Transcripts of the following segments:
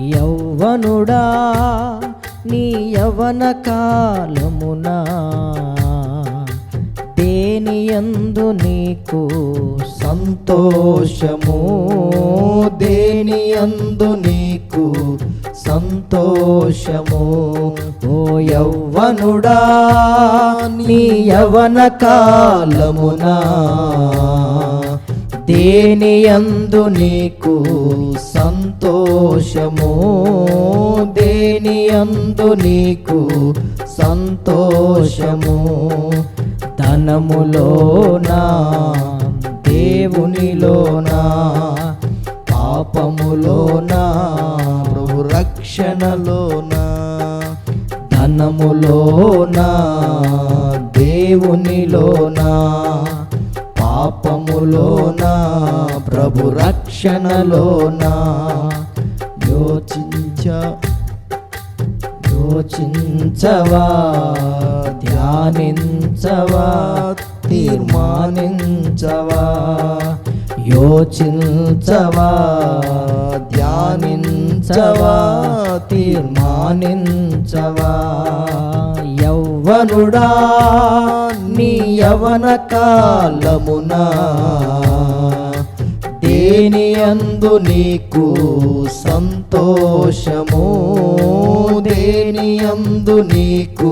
యౌవనుడా నీ యవన కాలమునా? దేనియందు నీకు సంతోషము? దేనియందు నీకు సంతోషము? ఓ యవ్వనుడా నీ యవన కాలమునా? దేనియందు నీకు సంతోషము సంతోషము. దేని యందు నీకు సంతోషము? ధనములోనా దేవునిలోనా? పాపములోనా ప్రభు రక్షణలోనా? ధనములోనా దేవునిలోనా? పాపములోనా ప్రభు రక్షణలోనా యోచించ యోచించవా ధ్యానించవా తీర్మానించవా యోచించవా ధ్యానించవా తీర్మానించవా యౌవనుడా నీ యవన కాలమున దేని అందు నీకు సంతోషము? దేని అందు నీకు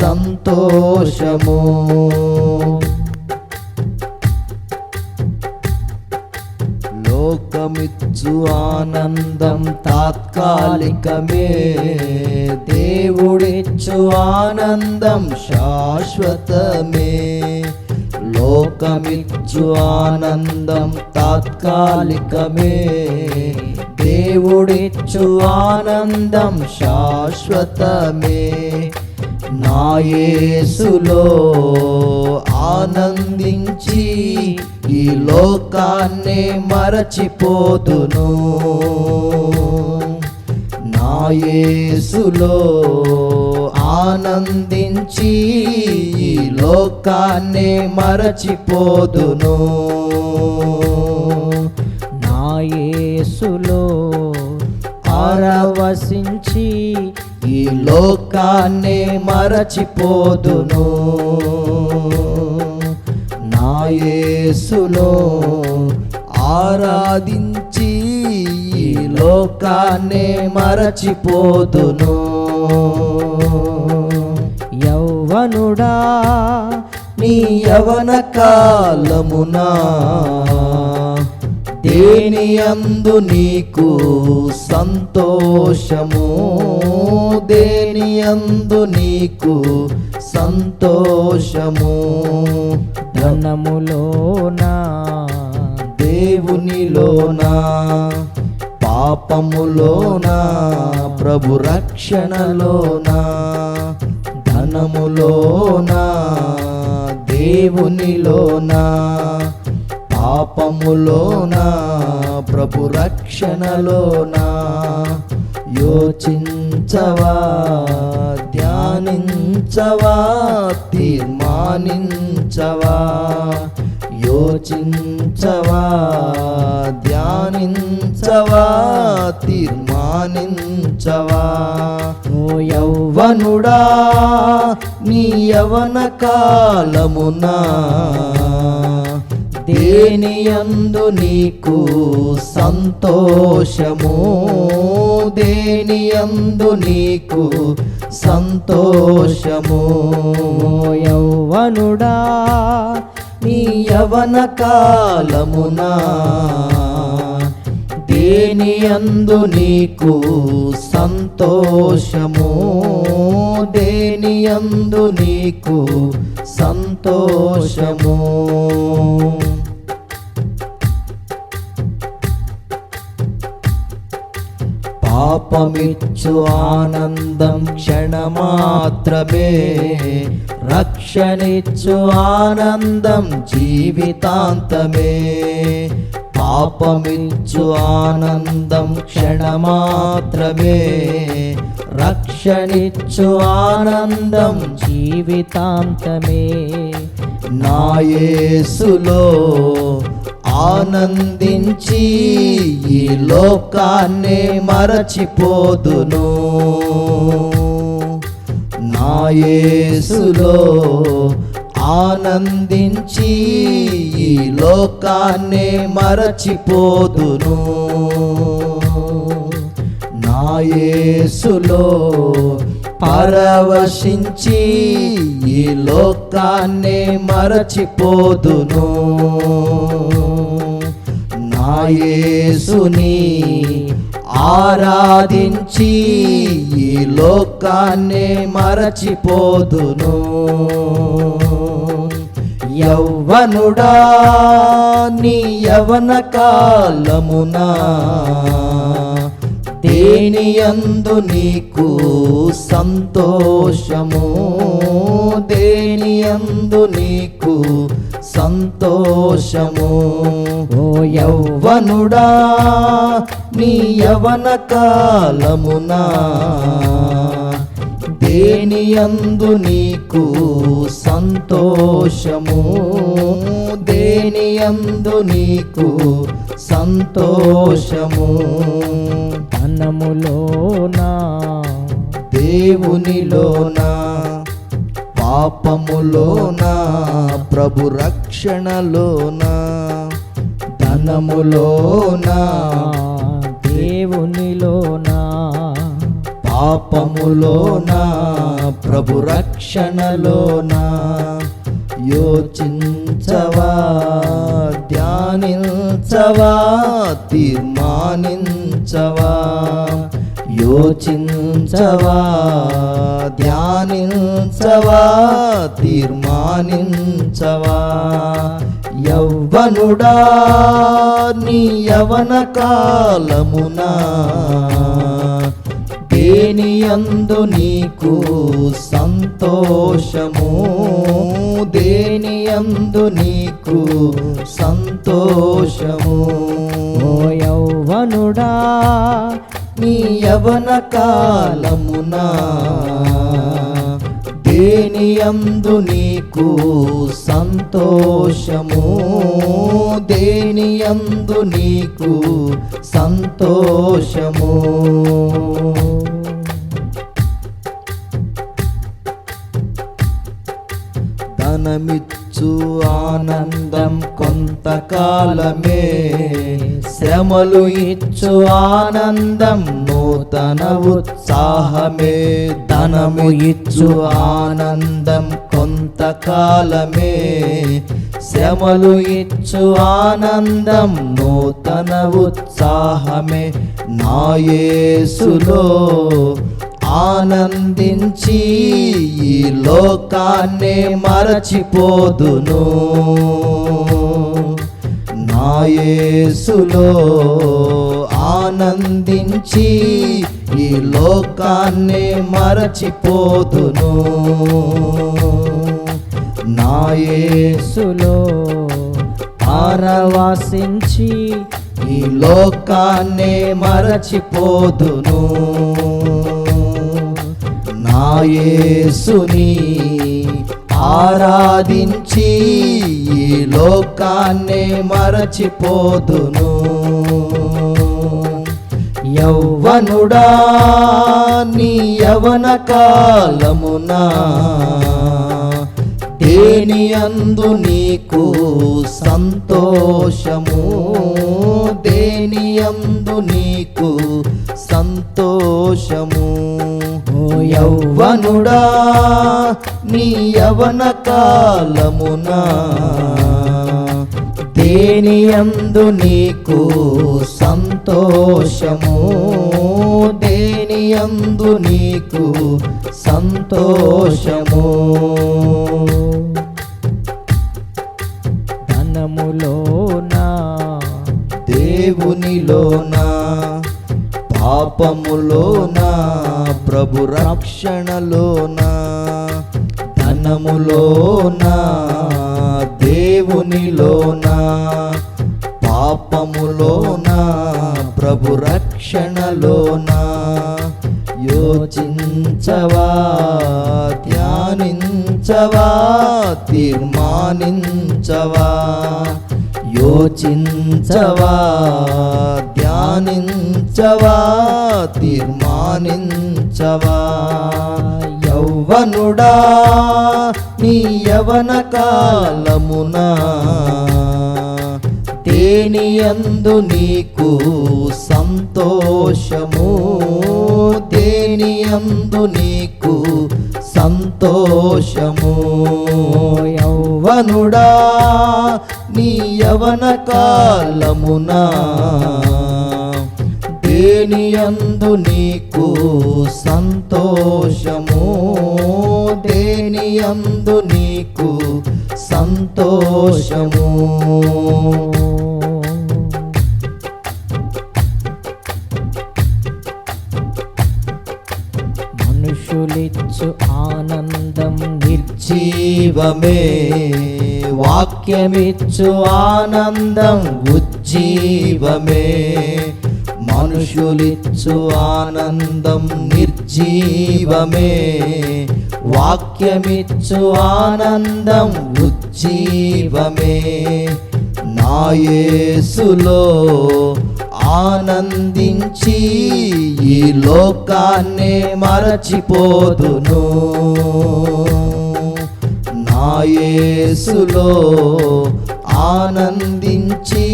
సంతోషము? లోకమిచ్చు ఆనందం తాత్కాలికమే. దేవుడిచ్చు ఆనందం శాశ్వతమే. లోకమిచ్చు ఆనందం తాత్కాలికమే. దేవుడిచ్చు ఆనందం శాశ్వతమే. నాయేసులో ఆనందించి ఈ లోకాన్ని మరచిపోదును. నా యేసులో ఆనందించి ఈ లోకాన్ని మరచిపోదును. నా యేసులో ఆరవసించి ఈ లోకాన్ని మరచిపోదును. యేసులో ఆరాధించి ఈ లోకాన్ని మరచిపోతును యౌవనుడా నీ యవన కాలమునా దేని అందు నీకు సంతోషము? దేని అందు నీకు సంతోషము? ధనములోనా దేవునిలోనా పాపములోనా ప్రభు రక్షణలోనా ధనములోనా దేవునిలోనా పాపములోనా ప్రభు రక్షణలోనా. యోచించవా ధ్యానించవా తీర్మానించవా యోచించవా? ధ్యానించవా? తీర్మానించవా? ఓ యౌవనుడా నీ యవన కాలమునా దేని యందు నీకు సంతోషము? దేనియందు నీకు సంతోషము? యౌవనుడా నీ యవన కాలమునా దేనియందు నీకు సంతోషము? దేని యందు నీకు సంతోషము? పాపమిచ్చు ఆనందం క్షణమాత్రమే. రక్షణిచ్చు ఆనందం జీవితాంతమే. పాపమిచ్చు ఆనందం క్షణమాత్రమే. రక్షణిచ్చు ఆనందం జీవితాంతమే. నాయసులో ఆనందించి ఈ లోకాన్నే మరచిపోదును. నాయసులో ఆనందించి ఈ లోకాన్నే మరచిపోదును. నాయసులో పరవశించి ఈ లోకాన్నే మరచిపోదును. నా యేసుని ఆరాధించి ఈ లోకాన్నే మరచిపోదును. యవ్వనుడా నీ యవన కాలమున దేని అందు నీకు సంతోషము. దేనియందు నీకు సంతోషము. ఓ యౌవనుడా నీ యవన కాలమునా. దేనియందు నీకు సంతోషము? దేనియందు నీకు సంతోషము? ధనములోనా? దేవునిలోన? పాపములోన ప్రభు రక్షణలోన ధనములోన దేవునిలోనా పాపములోన ప్రభు రక్షణలోన యోచించవా ధ్యానించవా తీర్మానించవా యోచించవా ధ్యానించవా తీర్మానించవా? యవ్వనుడా నీ యవన కాలమునా దేనియందు నీకు సంతోషము? దేని అందు నీకు సంతోషము? యౌవనుడా నీ యవన కాలమునా దేనియందు నీకు సంతోషము? దేనియందు నీకు సంతోషము? ధనమిచ్చు ఆనందం కొంతకాలమే. శ్రమలు ఇచ్చు ఆనందం నూతన ఉత్సాహమే. ధనము ఇచ్చు ఆనందం కొంతకాలమే. శ్రమలు ఇచ్చు ఆనందం నూతన ఉత్సాహమే. నాయేసులో ఆనందించి ఈ లోకాన్నే మరచిపోదును. నాయసులో ఆనందించి ఈ లోకాన్నే మరచిపోదును. నాయసులో ఆరవాసించి ఈ లోకాన్నే మరచిపోదును. ఆయేసుని ఆరాధించి ఈ లోకాన్నే మరచిపోదును. యౌవనుడా నీ యవన కాలమునా దేనియందు నీకు సంతోషము. దేనియందు నీకు సంతోషము. యౌవనుడా నీ యవన కాలమునా. దేనియందు నీకు సంతోషము దేనియందు నీకు సంతోషము. ధనములోనా దేవునిలోన పాపములోన? ప్రభు రక్షణలోన? ధనములోన? దేవునిలోన? పాపములోన? ప్రభు రక్షణలోన? యోచించవా? ధ్యానించవా? తీర్మానించవా? యోచించవా? ధ్యానించవా తీర్మానించవా? యౌవనుడా నీ యవన కాలమున దేనియందు నీకు సంతోషము. దేనియందు నీకు సంతోషము. యౌవనుడా నీ యవన కాలమునా దేనియందు నీకు సంతోషము? దేనియందు నీకు సంతోషము? మనుషులిచ్చు ఆనందం నిర్జీ జీవమే వాక్యమిచ్చు ఆనందం ఉజ్జీవమే. మనుషులిచ్చు ఆనందం నిర్జీవమే. వాక్యమిచ్చు ఆనందం ఉజ్జీవమే. నాయేసులో ఆనందించి ఈ లోకాన్నే మరచిపోదును. నాయేసులో ఆనందించి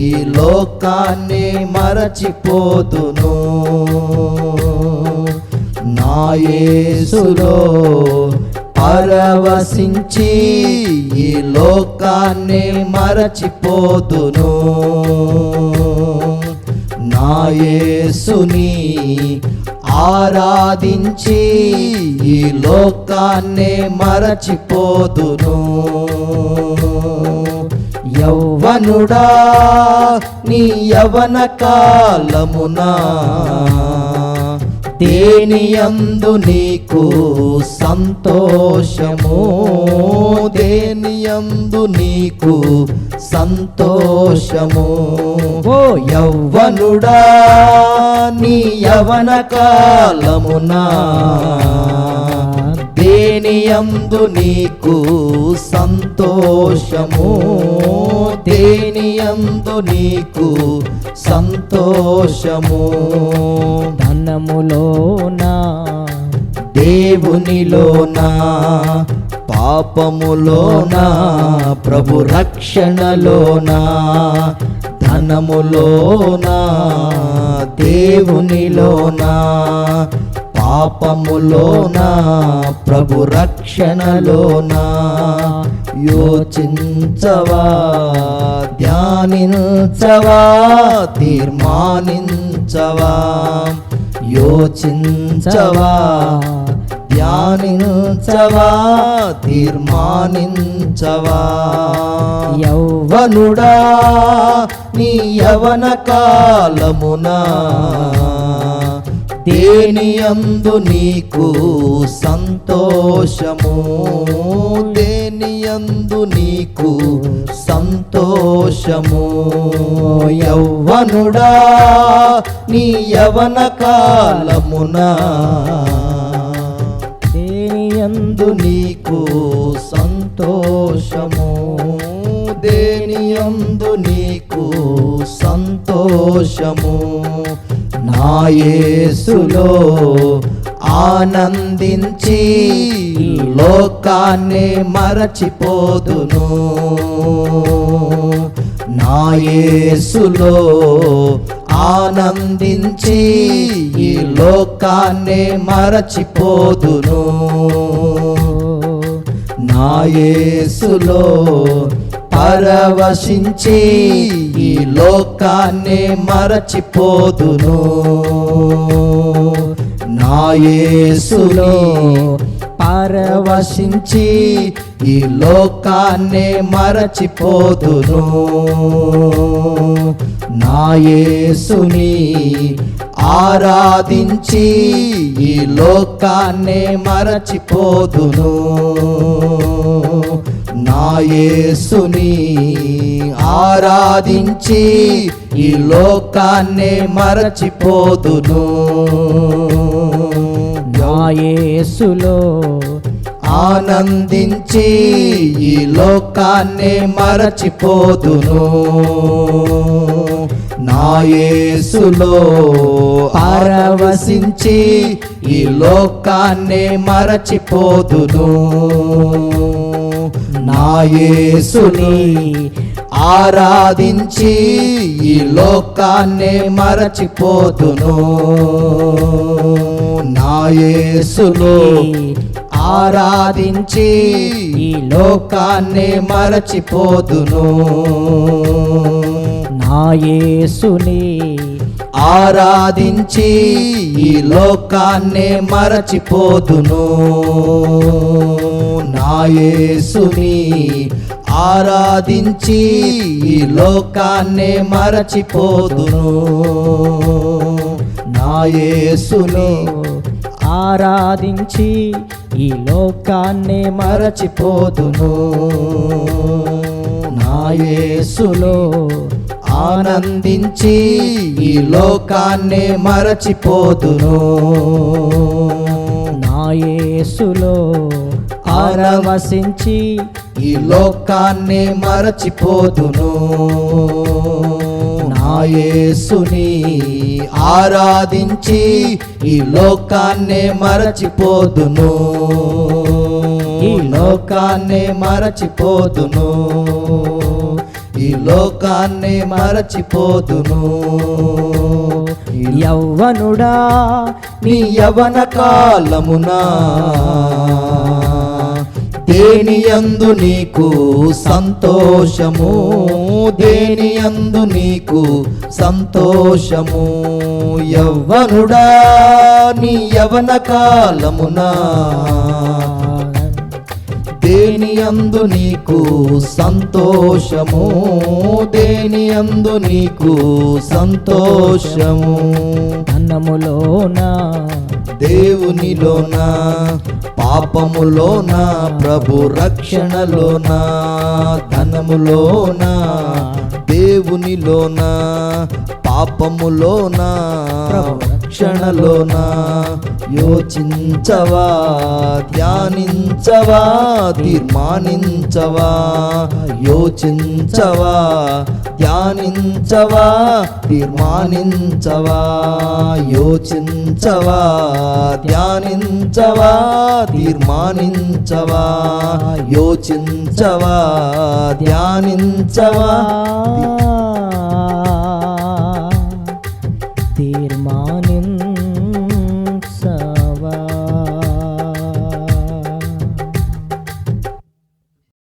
ఈ లోకాన్ని మరచిపోదును నాయసులో పరవశించి ఈ లోకాన్ని మరచిపోదును నాయసుని ఆరాధించి ఈ లోకాన్ని మరచిపోదును యౌవనుడా నీ యవన కాలమునా. దేనియందు నీకు సంతోషము దేనియందు నీకు సంతోషము. ఓ యౌవనుడా నీ యవన కాలమునా. దేనియందు నీకు సంతోషము. దేనియందు నీకు సంతోషము. ధనములోనా దేవునిలోనా పాపములోనా ప్రభు రక్షణలోనా ధనములోనా దేవునిలోనా పాపములోన? ప్రభు రక్షణలోన? యోచించవా? ధ్యానించవా? తీర్మానించవా? యోచించవా? ధ్యానించవా? తీర్మానించవా? యౌవనుడా నీ యవన కాలమునా? దేనియందు నీకు సంతోషము? దేనియందు నీకు సంతోషము? యవ్వనుడా నీ యవన కాలమున దేనియందు నీకు సంతోషము? దేనియందు నీకు సంతోషము? నాయేసులో ఆనందించి లోకాన్ని మరచిపోదును. నాయేసులో ఆనందించి ఈ లోకాన్ని మరచిపోదును. నాయేసులో పరవశించి ఈ లోకాన్ని మరచిపోదును. నాయసులో పరవశించి ఈ లోకాన్ని మరచిపోదును. నాయసుని ఆరాధించి ఈ లోకాన్ని మరచిపోదును. నాయేసుని ఆరాధించి ఈ లోకాన్ని మరచిపోదును. నాయసులో ఆనందించి ఈ లోకాన్ని మరచిపోదును. నాయసులో ఆరవసించి పరవశించి ఈ లోకాన్ని మరచిపోదును. యేసుని ఆరాధించి ఈ లోకాన్ని మరచిపోదును నా యేసులో ఆరాధించి ఈ లోకాన్ని మరచిపోదును నా యేసుని ఆరాధించి ఈ లోకాన్ని మరచిపోదును నా ఆరాధించి ఈ లోకాన్ని మరచిపోదును. నాయేసుని ఆరాధించి ఈ లోకాన్ని మరచిపోదును. నాయేసులో ఆనందించి ఈ లోకాన్ని మరచిపోదును. నాయేసులో ఆరవసించి ఈ లోకాన్ని మరచిపోదును. నాయసుని ఆరాధించి ఈ లోకాన్ని మరచిపోదును. ఈ లోకాన్ని మరచిపోదును. ఈ లోకాన్ని మరచిపోదును. యవ్వనుడా నీ యవన కాలమునా. దేనియందు నీకు సంతోషము? దేనియందు నీకు సంతోషము? యవ్వనుడా నీ యవన కాలమునా. దేనియందు నీకు సంతోషము? దేని యందు నీకు సంతోషము? అన్నములోనా దేవునిలోన పాపములోన ప్రభు రక్షణలోన ధనములోన దేవునిలోన పాపములోన? క్షణలోన యోచించవా ధ్యానించవా తీర్మానించవా యోచించవా ధ్యానించవా తీర్మానించవా యోచించవా ధ్యానించవా తీర్మానించవా యోచించవా ధ్యానించవా